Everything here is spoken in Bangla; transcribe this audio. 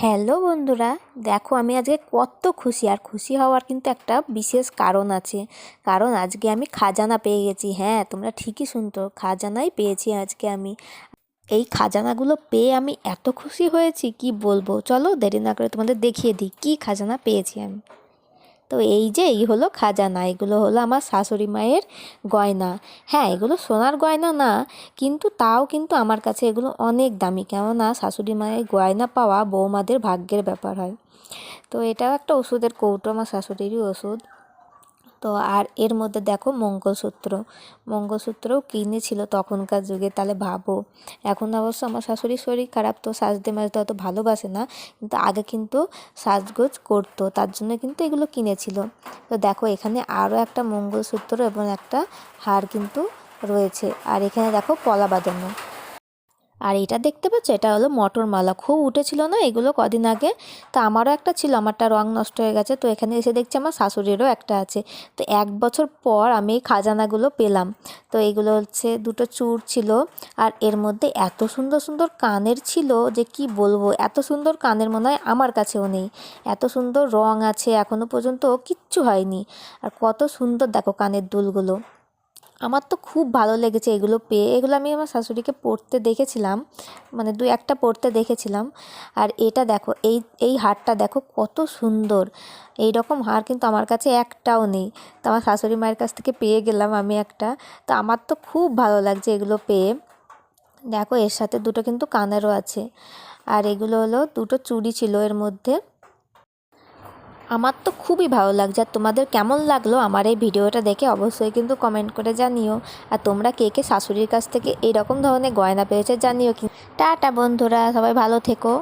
হ্যালো বন্ধুরা, দেখো আমি আজকে কত খুশি। আর খুশি হওয়ার কিন্তু একটা বিশেষ কারণ আছে। কারণ আজকে আমি খাজানা পেয়ে গেছি। হ্যাঁ তোমরা ঠিকই শুনতো খাজানাই পেয়েছি আজকে আমি। এই খাজানাগুলো পেয়ে আমি এত খুশি হয়েছি, কি বলব? চলো দেরি না করে তোমাদের দেখিয়ে দিই, কী খাজানা পেয়েছি আমি। তো এই যে, এই হলো খাজানা, এগুলো হলো আমার শাশুড়ি মায়ের গয়না। হ্যাঁ এগুলো সোনার গয়না না, কিন্তু তাও কিন্তু আমার কাছে এগুলো অনেক দামি। কেননা শাশুড়ি মায়ের গয়না পাওয়া বৌমাদের ভাগ্যের ব্যাপার হয়। তো এটাও একটা ওষুধের কৌটো আমার শাশুড়িরই ওষুধ। তো আর এর মধ্যে দেখো মঙ্গলসূত্র। মঙ্গলসূত্রও কিনেছিল তখনকার যুগে, তাহলে ভাবো। এখন অবশ্য আমার শাশুড়ির শরীর খারাপ, তো সাজতে মাজতে অত ভালোবাসে না, কিন্তু আগে কিন্তু সাজগোজ করতো, তার জন্য কিন্তু এগুলো কিনেছিল। তো দেখো এখানে আরও একটা মঙ্গলসূত্র এবং একটা হার কিন্তু রয়েছে। আর এখানে দেখো পলা বাঁধানো আর এটা দেখতে পাচ্ছ? এটা হলো মটর মালা। খুব উঠেছিল না এগুলো কদিন আগে? তো আমারও একটা ছিল, আমারটা রং নষ্ট হয়ে গেছে। তো এখানে এসে দেখছি আমার শাশুড়িরও একটা আছে। তো এক বছর পর আমি এই খাজানাগুলো পেলাম। তো এগুলো হচ্ছে দুটো চূড় ছিল। আর এর মধ্যে এত সুন্দর সুন্দর কানের ছিল যে কি বলব? এত সুন্দর কানের মনে হয় আমার কাছেও নেই। এত সুন্দর রং আছে এখনও পর্যন্ত কিচ্ছু হয়নি। আর কত সুন্দর দেখো কানের দুলগুলো। আমার তো খুব ভালো লেগেছে এগুলো পেয়ে। এগুলো আমি আমার শাশুড়িকে পরতে দেখেছিলাম মানে দু একটা পরতে দেখেছিলাম। আর এটা দেখো, এই এই হারটা দেখো কত সুন্দর। এই রকম হার কিন্তু আমার কাছে একটাও নেই। তো আমার শাশুড়ি মায়ের কাছ থেকে পেয়ে গেলাম আমি একটা। তো আমার তো খুব ভালো লাগছে এগুলো পেয়ে। দেখো এর সাথে দুটো কিন্তু কানেরও আছে। আর এগুলো হলো দুটো চুড়ি ছিল এর মধ্যে। আমার তো খুবই ভালো লাগছে, আর তোমাদের কেমন লাগল আমার এই ভিডিওটা দেখে অবশ্যই কিন্তু কমেন্ট করে জানিও। আর তোমরা কে কে শাশুড়ির কাছ থেকে এইরকম ধরনের গয়না পেয়েছে জানিও কি টাটা বন্ধুরা, সবাই ভালো থেকো।